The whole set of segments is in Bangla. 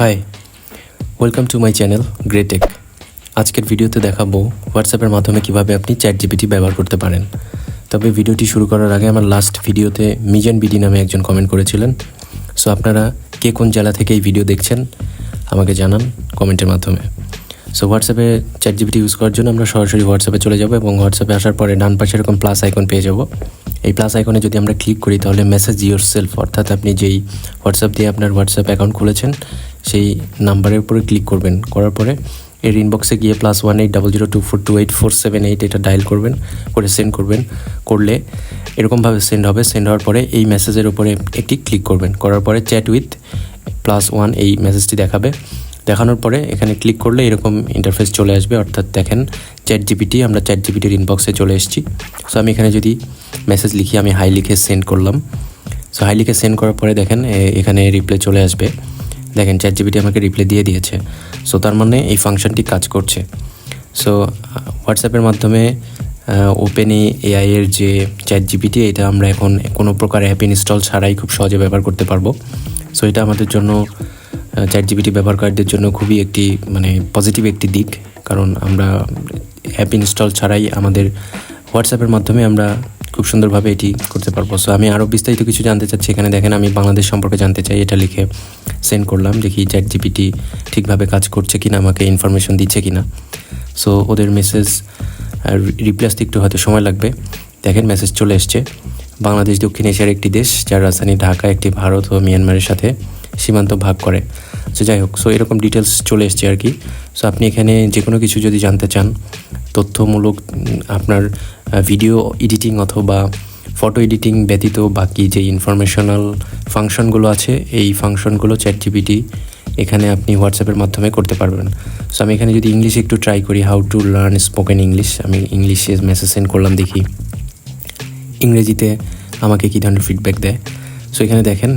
Hi welcome to my channel গ্রেটেক আজকের ভিডিওতে দেখাবো হোয়াটসঅ্যাপের মাধ্যমে কীভাবে আপনি চ্যাট জিপিটি ব্যবহার করতে পারেন। তবে ভিডিওটি শুরু করার আগে আমার লাস্ট ভিডিওতে মিজান বিডি নামে একজন কমেন্ট করেছিলেন। সো আপনারা কে কোন জেলা থেকে এই ভিডিও দেখছেন, আমাকে জানান কমেন্টের মাধ্যমে। সো হোয়াটসঅ্যাপে চ্যাট জিপিটি ইউজ করার জন্য আমরা সরাসরি হোয়াটসঅ্যাপে চলে যাব এবং হোয়াটসঅ্যাপে আসার পরে ডান পাশে এরকম প্লাস আইকন পেয়ে যাব। এই প্লাস আইকনে যদি আমরা ক্লিক করি তাহলে মেসেজ ইয়োর সেলফ অর্থাৎ আপনি যেই হোয়াটসঅ্যাপ দিয়ে আপনার হোয়াটসঅ্যাপ অ্যাকাউন্ট খুলেছেন সেই নাম্বারের উপরে ক্লিক করবেন। করার পরে এর ইনবক্সে গিয়ে plus one eight double zero two four two eight four seven eight এটা ডায়াল করবেন, করে সেন্ড করবেন। করলে এরকমভাবে সেন্ড হবে। সেন্ড হওয়ার পরে এই মেসেজের উপরে একটি ক্লিক করবেন। করার পরে চ্যাট উইথ প্লাস ওয়ান এই মেসেজটি দেখাবে। দেখানোর পরে এখানে ক্লিক করলে এরকম ইন্টারফেস চলে আসবে। অর্থাৎ দেখেন চ্যাট জিপিটি আমরা চ্যাট জিপিটির ইনবক্সে চলে এসেছি। সো আমি এখানে যদি মেসেজ লিখি, আমি হাই লিখে সেন্ড করলাম। সো হাই লিখে সেন্ড করার পরে দেখেন এখানে রিপ্লে চলে আসবে। দেখেন চ্যাট জিবিটি আমাকে রিপ্লে দিয়ে দিয়েছে। সো তার মানে এই ফাংশনটি কাজ করছে। সো হোয়াটসঅ্যাপের মাধ্যমে ওপেন এআই এর যে চ্যাট জিপিটি এটা আমরা এখন কোনো প্রকার অ্যাপ ইনস্টল ছাড়াই খুব সহজে ব্যবহার করতে পারব। সো এটা আমাদের জন্য চ্যাট জিপিটি ব্যবহারকারীদের জন্য খুবই একটি মানে পজিটিভ একটি দিক। কারণ আমরা অ্যাপ ইনস্টল ছাড়াই আমাদের হোয়াটসঅ্যাপের মাধ্যমে আমরা খুব সুন্দরভাবে এটি করতে পারব। সো আমি আরও বিস্তারিত কিছু জানতে চাচ্ছি। এখানে দেখেন, আমি বাংলাদেশ সম্পর্কে জানতে চাই। এটা লিখে সেন্ড করলাম, দেখি চ্যাট জিপিটি ঠিকভাবে কাজ করছে কিনা, আমাকে ইনফরমেশন দিচ্ছে কিনা। সো ওদের মেসেজ রিপ্লে আসতে একটু হয়তো সময় লাগবে। দেখেন মেসেজ চলে এসছে। বাংলাদেশ, দক্ষিণ এশিয়ার একটি দেশ, যার রাজধানী ঢাকা, একটি ভারত ও মিয়ানমারের সাথে সীমান্ত ভাগ করে। সো যাই হোক সো এরকম ডিটেলস চলে এসছে আর কি। সো আপনি এখানে যে কোনো কিছু যদি জানতে চান তথ্যমূলক আপনার ভিডিও এডিটিং অথবা ফটো এডিটিং ব্যতীত বাকি যে ইনফরমেশনাল ফাংশনগুলো আছে, এই ফাংশনগুলো চ্যাট জিপিটি এখানে আপনি হোয়াটসঅ্যাপের মাধ্যমে করতে পারবেন। সো আমি এখানে যদি ইংলিশ একটু ট্রাই করি how to learn spoken English আমি ইংলিশে মেসেজ সেন্ড করলাম, দেখি। ইংরেজিতে আমাকে কী ধরনের ফিডব্যাক দেয়? সো এখানে দেখেন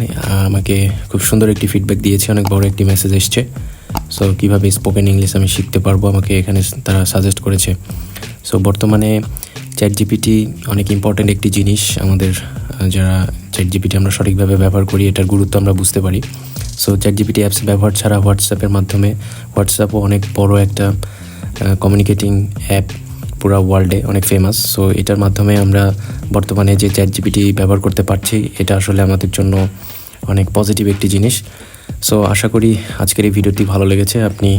আমাকে খুব সুন্দর একটি ফিডব্যাক দিয়েছে, অনেক বড় একটি মেসেজ এসছে। সো কীভাবে স্পোকেন ইংলিশ আমি শিখতে পারব? আমাকে এখানে তারা সাজেস্ট করেছে। সো বর্তমানে চ্যাট জিপিটি অনেক ইম্পর্ট্যান্ট একটি জিনিস। আমাদের যারা চ্যাট জিপিটি আমরা সঠিকভাবে ব্যবহার করি, এটার গুরুত্ব আমরা বুঝতে পারি। সো চ্যাট জিপিটি অ্যাপস ব্যবহার ছাড়া হোয়াটসঅ্যাপের মাধ্যমে হোয়াটসঅ্যাপও অনেক বড় একটা কমিউনিকেটিং অ্যাপ পুরা ওয়ার্ল্ডে অনেক ফেমাস সো এটার মাধ্যমে আমরা বর্তমানে যে চ্যাট জিপিটি ব্যবহার করতে পারছি, এটা আসলে আমাদের জন্য অনেক পজিটিভ একটি জিনিস। সো আশা করি আজকের এই ভিডিওটি ভালো লেগেছে। আপনি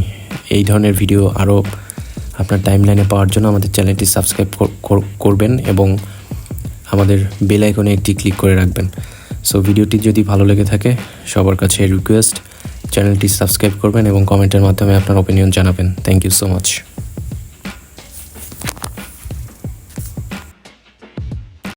এই ধরনের ভিডিও আরও আপনার টাইম লাইনে পাওয়ার জন্য আমাদের চ্যানেলটি সাবস্ক্রাইব করবেন এবং আমাদের বেল আইকনে একটি ক্লিক করে রাখবেন। সো ভিডিওটি যদি ভালো লেগে থাকে, সবার কাছে রিকোয়েস্ট চ্যানেলটি সাবস্ক্রাইব করবেন এবং কমেন্টের মাধ্যমে আপনার ওপিনিয়ন জানাবেন। Thank you so much